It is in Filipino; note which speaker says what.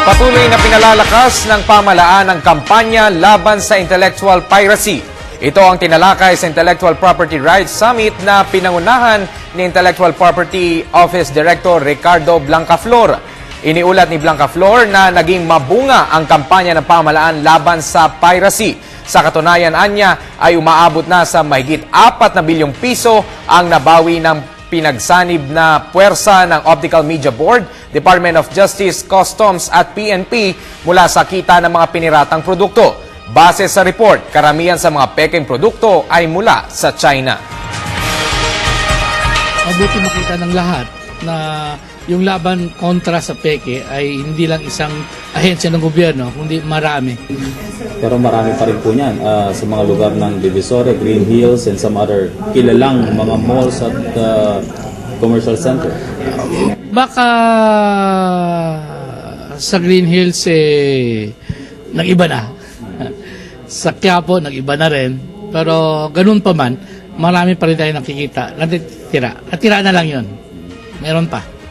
Speaker 1: Patuloy na pinalalakas ng pamalaan ang kampanya laban sa intellectual piracy. Ito ang tinalakay sa Intellectual Property Rights Summit na pinangunahan ni Intellectual Property Office Director Ricardo Blancaflor. Iniulat ni Blancaflor na naging mabunga ang kampanya ng pamalaan laban sa piracy. Sa katunayan, anya ay umaabot na sa mahigit 4 na bilyong piso ang nabawi ng pinagsanib na puwersa ng Optical Media Board, Department of Justice, Customs at PNP mula sa kita ng mga piniratang produkto. Base sa report, karamihan sa mga peking produkto ay mula sa China.
Speaker 2: mabuti makita ng lahat na yung laban kontra sa peke ay hindi lang isang ahensya ng gobyerno, kundi marami.
Speaker 3: Pero marami pa rin po niyan ah, sa mga lugar ng Divisoria, Green Hills, and some other kilalang mga malls at ah, commercial center.
Speaker 2: Baka sa Green Hills eh nag-iba na. Sa Quiapo nag-iba na rin. Pero ganun pa man, marami pa rin tayo nakikita. Natitira. Natira na lang yon. Meron pa.